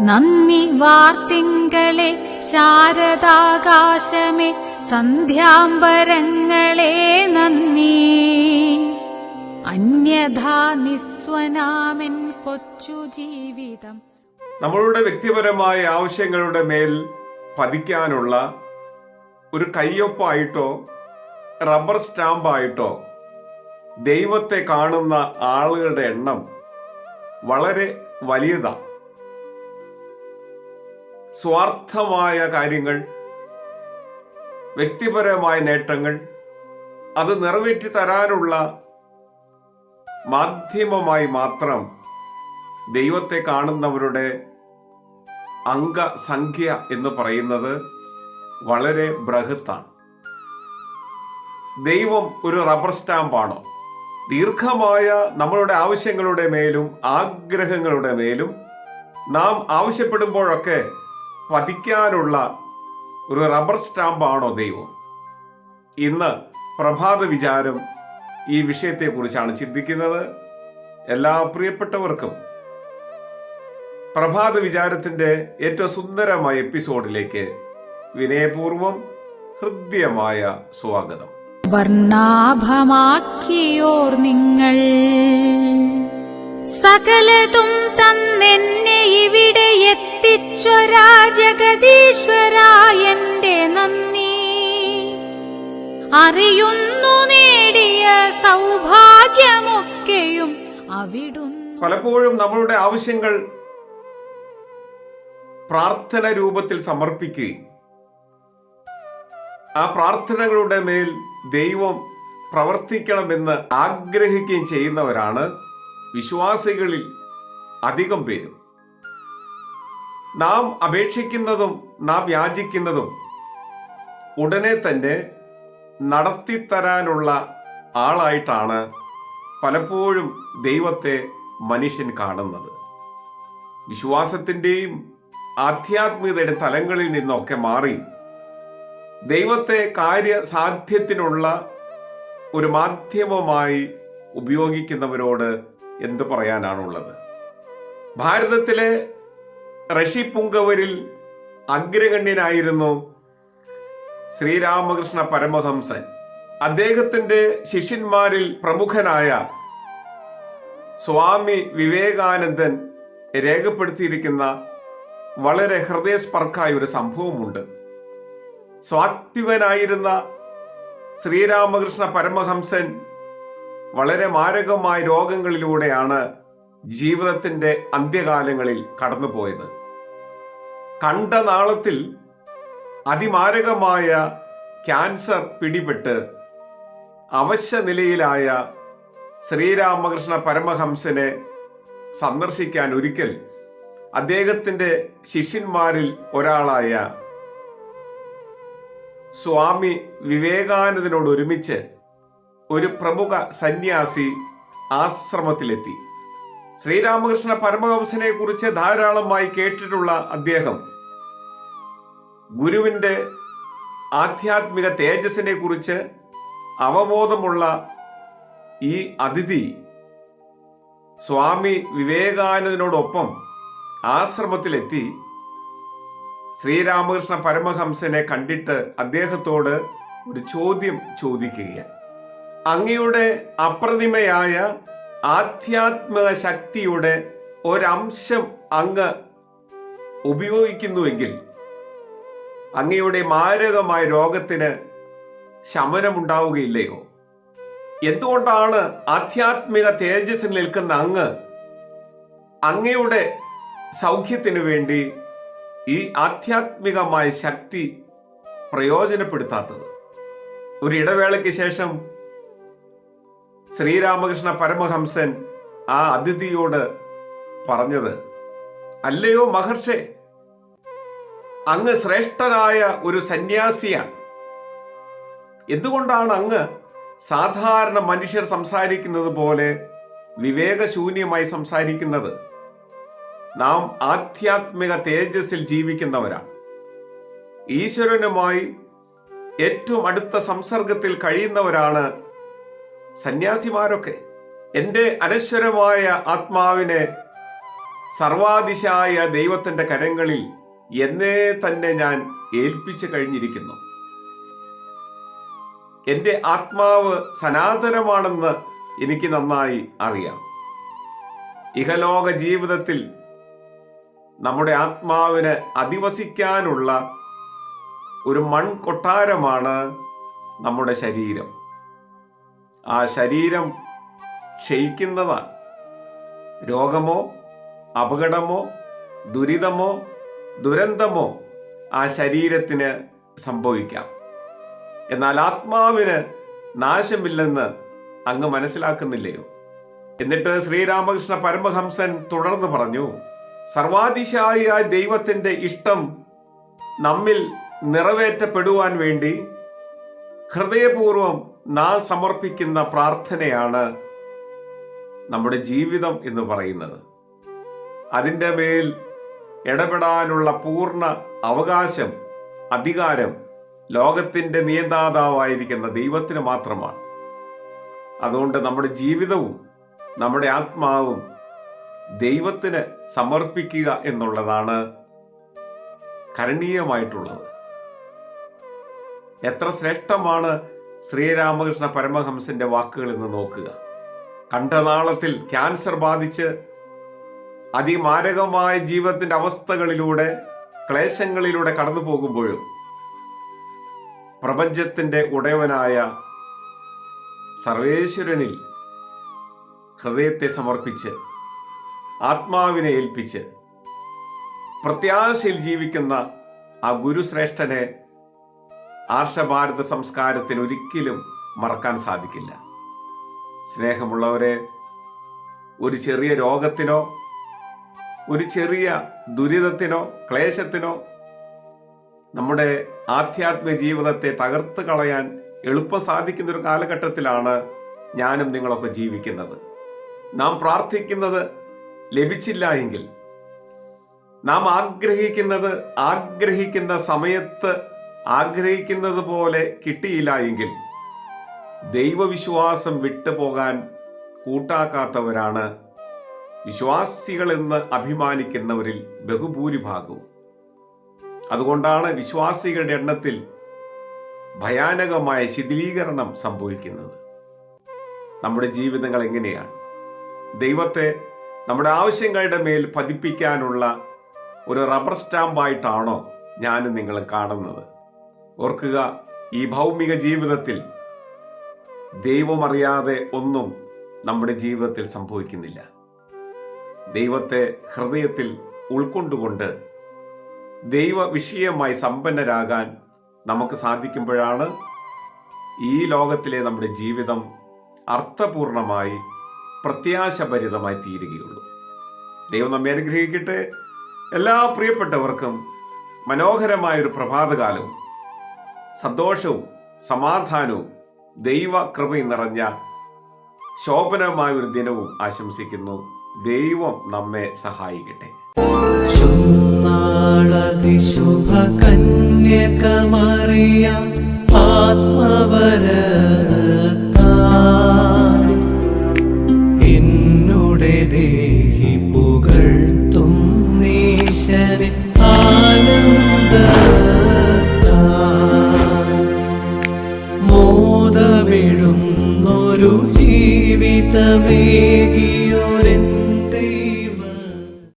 നന്ദി വാർത്തിങ്കളെ ശാരദാകാശമേ സന്ധ്യാംബരങ്ങളെ നന്ദി. അന്യഥാ നിസ്വനാമൻ കൊച്ചു ജീവിതം. നമ്മളുടെ വ്യക്തിപരമായ ആവശ്യങ്ങളുടെ മേൽ പതിക്കാനുള്ള ഒരു കയ്യൊപ്പായിട്ടോ റബ്ബർ സ്റ്റാമ്പായിട്ടോ ദൈവത്തെ കാണുന്ന ആളുകളുടെ എണ്ണം വളരെ വലിയതാണ് സ്വാർത്ഥമായ കാര്യങ്ങൾ വ്യക്തിപരമായ നേട്ടങ്ങൾ അത് നിറവേറ്റി തരാനുള്ള മാധ്യമമായി മാത്രം ദൈവത്തെ കാണുന്നവരുടെ അംഗസംഖ്യ എന്ന് പറയുന്നത് വളരെ ബൃഹത്താണ്. ദൈവം ഒരു റബ്ബർ സ്റ്റാമ്പാണോ? ദീർഘമായ നമ്മളുടെ ആവശ്യങ്ങളുടെ മേലും ആഗ്രഹങ്ങളുടെ മേലും നാം ആവശ്യപ്പെടുമ്പോഴൊക്കെ പതിക്കാനുള്ള ഒരു റബ്ബർ സ്റ്റാമ്പാണോ ദൈവം? ഇന്ന് പ്രഭാത വിചാരം ഈ വിഷയത്തെക്കുറിച്ചാണ് ചിന്തിക്കുന്നത്. എല്ലാ പ്രിയപ്പെട്ടവർക്കും പ്രഭാത വിചാരത്തിന്റെ ഏറ്റവും സുന്ദരമായ എപ്പിസോഡിലേക്ക് വിനയപൂർവം ഹൃദ്യമായ സ്വാഗതം. വർണാഭമാക്കിയോർ നിങ്ങൾ. സകലതും തന്നെന്നെ ഇവിടെ എത്തിച്ചൊരാ ജഗദീശ്വരായന്റെ നന്ദി. അറിയുന്നു നേടിയ സൗഭാഗ്യമൊക്കെയും അവിടുന്ന്. പലപ്പോഴും നമ്മളുടെ ആവശ്യങ്ങൾ പ്രാർത്ഥന രൂപത്തിൽ സമർപ്പിക്കുകയും ആ പ്രാർത്ഥനകളുടെ മേൽ ദൈവം പ്രവർത്തിക്കണമെന്ന് ആഗ്രഹിക്കുകയും ചെയ്യുന്നവരാണ് വിശ്വാസികളിൽ അധികം പേരും. നാം അപേക്ഷിക്കുന്നതും നാം യാചിക്കുന്നതും ഉടനെ തന്നെ നടത്തിത്തരാനുള്ള ആളായിട്ടാണ് പലപ്പോഴും ദൈവത്തെ മനുഷ്യൻ കാണുന്നത്. വിശ്വാസത്തിന്റെയും ആധ്യാത്മികതയുടെ തലങ്ങളിൽ നിന്നൊക്കെ മാറി ദൈവത്തെ കാര്യസാധ്യത്തിനുള്ള ഒരു മാധ്യമമായി ഉപയോഗിക്കുന്നവരോട് എന്തു പറയാനാണുള്ളത്? ഭാരതത്തിലെ ഋഷി പുങ്കവരിൽ അഗ്രഗണ്യനായിരുന്നു ശ്രീരാമകൃഷ്ണ പരമഹംസൻ. അദ്ദേഹത്തിന്റെ ശിഷ്യന്മാരിൽ പ്രമുഖനായ സ്വാമി വിവേകാനന്ദൻ രേഖപ്പെടുത്തിയിരിക്കുന്ന വളരെ ഹൃദയസ്പർക്കായ ഒരു സംഭവമുണ്ട്. സ്വാത്വികനായിരുന്ന ശ്രീരാമകൃഷ്ണ പരമഹംസൻ വളരെ മാരകമായ രോഗങ്ങളിലൂടെയാണ് ജീവിതത്തിന്റെ അന്ത്യകാലങ്ങളിൽ കടന്നുപോയത്. കണ്ട നാളത്തിൽ അതിമാരകമായ ക്യാൻസർ പിടിപെട്ട് അവശ്യ നിലയിലായ ശ്രീരാമകൃഷ്ണ പരമഹംസനെ സന്ദർശിക്കാൻ ഒരിക്കൽ അദ്ദേഹത്തിന്റെ ശിഷ്യന്മാരിൽ ഒരാളായ സ്വാമി വിവേകാനന്ദനോട് ഒരുമിച്ച് ഒരു പ്രമുഖ സന്യാസി ആശ്രമത്തിലെത്തി. ശ്രീരാമകൃഷ്ണ പരമഹംസനെ കുറിച്ച് ധാരാളമായി കേട്ടിട്ടുള്ള അദ്ദേഹം ഗുരുവിന്റെ ആധ്യാത്മിക തേജസ്സിനെ കുറിച്ച് അവബോധമുള്ള ഈ അതിഥി സ്വാമി വിവേകാനന്ദനോടൊപ്പം ആശ്രമത്തിലെത്തി ശ്രീരാമകൃഷ്ണ പരമഹംസനെ കണ്ടിട്ട് അദ്ദേഹത്തോട് ഒരു ചോദ്യം ചോദിക്കുകയാണ്. അങ്ങയുടെ അപ്രതിമയായ ആധ്യാത്മിക ശക്തിയുടെ ഒരംശം അങ്ങ് ഉപയോഗിക്കുന്നുവെങ്കിൽ അങ്ങയുടെ മാരകമായ രോഗത്തിന് ശമനമുണ്ടാവുകയില്ലയോ? എന്തുകൊണ്ടാണ് ആധ്യാത്മിക തേജസ്സിൽ നിൽക്കുന്ന അങ്ങ് അങ്ങയുടെ സൗഖ്യത്തിന് വേണ്ടി ഈ ആധ്യാത്മികമായ ശക്തി പ്രയോജനപ്പെടുത്താത്തത്? ഒരു ഇടവേളയ്ക്ക് ശേഷം ശ്രീരാമകൃഷ്ണ പരമഹംസൻ ആ അതിഥിയോട് പറഞ്ഞത് അല്ലയോ മഹർഷേ അങ്ങ് ശ്രേഷ്ഠനായ ഒരു സന്യാസിയാണ്. എന്തുകൊണ്ടാണ് അങ്ങ് സാധാരണ മനുഷ്യർ സംസാരിക്കുന്നത് പോലെ വിവേകശൂന്യമായി സംസാരിക്കുന്നത്? നാം ആധ്യാത്മിക തേജസ്സിൽ ജീവിക്കുന്നവരാണ്. ഈശ്വരനുമായി ഏറ്റവും അടുത്ത സംസർഗത്തിൽ കഴിയുന്നവരാണ് സന്യാസിമാരൊക്കെ എന്റെ അനശ്വരമായ ആത്മാവിനെ സർവാദിശായ ദൈവത്തിന്റെ കരങ്ങളിൽ എന്നെ തന്നെ ഞാൻ ഏൽപ്പിച്ചു കഴിഞ്ഞിരിക്കുന്നു. എന്റെ ആത്മാവ് സനാതനമാണെന്ന് എനിക്ക് നന്നായി അറിയാം. ഇഹലോക ജീവിതത്തിൽ നമ്മുടെ ആത്മാവിന് അധിവസിക്കാനുള്ള ഒരു മൺ കൊട്ടാരമാണ് നമ്മുടെ ശരീരം. ആ ശരീരം ക്ഷയിക്കുന്നതാണ് രോഗമോ അപകടമോ ദുരിതമോ ദുരന്തമോ ആ ശരീരത്തിന് സംഭവിക്കാം. എന്നാൽ ആത്മാവിന് നാശമില്ലെന്ന് അങ്ങ് മനസ്സിലാക്കുന്നില്ലയോ? എന്നിട്ട് ശ്രീരാമകൃഷ്ണ പരമഹംസൻ തുടർന്ന് പറഞ്ഞു സർവാതിശായ ദൈവത്തിന്റെ ഇഷ്ടം നമ്മിൽ നിറവേറ്റപ്പെടുവാൻ വേണ്ടി ഹൃദയപൂർവം നാം സമർപ്പിക്കുന്ന പ്രാർത്ഥനയാണ് നമ്മുടെ ജീവിതം എന്ന് പറയുന്നത്. അതിന്റെ മേൽ ഇടപെടാനുള്ള പൂർണ അവകാശം അധികാരം ലോകത്തിന്റെ നിയന്താതാവായിരിക്കുന്ന ദൈവത്തിന് മാത്രമാണ്. അതുകൊണ്ട് നമ്മുടെ ജീവിതവും നമ്മുടെ ആത്മാവും ദൈവത്തിന് സമർപ്പിക്കുക എന്നുള്ളതാണ് കരണീയമായിട്ടുള്ളത്. എത്ര ശ്രേഷ്ഠമാണ് ശ്രീരാമകൃഷ്ണ പരമഹംസന്റെ വാക്കുകൾ നിന്ന് നോക്കുക. കണ്ഠനാളത്തിൽ ക്യാൻസർ ബാധിച്ച് അതിമാരകമായ ജീവിതത്തിന്റെ അവസ്ഥകളിലൂടെ ക്ലേശങ്ങളിലൂടെ കടന്നു പോകുമ്പോഴും പ്രപഞ്ചത്തിന്റെ ഉടയവനായ സർവേശ്വരനിൽ ഹൃദയത്തെ സമർപ്പിച്ച് ആത്മാവിനെ ഏൽപ്പിച്ച് പ്രത്യാശയിൽ ജീവിക്കുന്ന ആ ഗുരുശ്രേഷ്ഠനെ ആർഷഭാരത സംസ്കാരത്തിന് ഒരിക്കലും മറക്കാൻ സാധിക്കില്ല. സ്നേഹമുള്ളവരെ ഒരു ചെറിയ രോഗത്തിനോ ഒരു ചെറിയ ദുരിതത്തിനോ ക്ലേശത്തിനോ നമ്മുടെ ആധ്യാത്മിക ജീവിതത്തെ തകർത്ത് കളയാൻ എളുപ്പം സാധിക്കുന്ന ഒരു കാലഘട്ടത്തിലാണ് ഞാനും നിങ്ങളൊക്കെ ജീവിക്കുന്നത്. നാം പ്രാർത്ഥിക്കുന്നത് ലഭിച്ചില്ല എങ്കിൽ നാം ആഗ്രഹിക്കുന്നത് ആഗ്രഹിക്കുന്ന സമയത്ത് ആഗ്രഹിക്കുന്നത് പോലെ കിട്ടിയില്ല എങ്കിൽ ദൈവവിശ്വാസം വിട്ടുപോകാൻ കൂട്ടാക്കാത്തവരാണ് വിശ്വാസികളെന്ന് അഭിമാനിക്കുന്നവരിൽ ബഹുഭൂരിഭാഗവും. അതുകൊണ്ടാണ് വിശ്വാസികളുടെ എണ്ണത്തിൽ ഭയാനകമായ ശിഥിലീകരണം സംഭവിക്കുന്നത്. നമ്മുടെ ജീവിതങ്ങൾ എങ്ങനെയാണ്? ദൈവത്തെ നമ്മുടെ ആവശ്യങ്ങളുടെ മേൽ പതിപ്പിക്കാനുള്ള ഒരു റബ്ബർ സ്റ്റാമ്പായിട്ടാണോ ഞാനും നിങ്ങൾ കാണുന്നത്? ഓർക്കുക ഈ ഭൗമിക ജീവിതത്തിൽ ദൈവമറിയാതെ ഒന്നും നമ്മുടെ ജീവിതത്തിൽ സംഭവിക്കുന്നില്ല. ദൈവത്തെ ഹൃദയത്തിൽ ഉൾക്കൊണ്ടുകൊണ്ട് ദൈവ വിഷയമായി സമ്പന്നരാകാൻ നമുക്ക് സാധിക്കുമ്പോഴാണ് ഈ ലോകത്തിലെ നമ്മുടെ ജീവിതം അർത്ഥപൂർണമായി പ്രത്യാശഭരിതമായി തീരുകയുള്ളൂ. ദൈവം നമ്മെ അനുഗ്രഹിക്കട്ടെ. എല്ലാ പ്രിയപ്പെട്ടവർക്കും മനോഹരമായൊരു പ്രഭാതകാലവും. സന്തോഷവും സമാധാനവും ദൈവ കൃപയും നിറഞ്ഞ ശോഭനമായ ഒരു ദിനവും ആശംസിക്കുന്നു. ദൈവം നമ്മെ സഹായിക്കട്ടെ. ശുഭ കന്യകമറിയ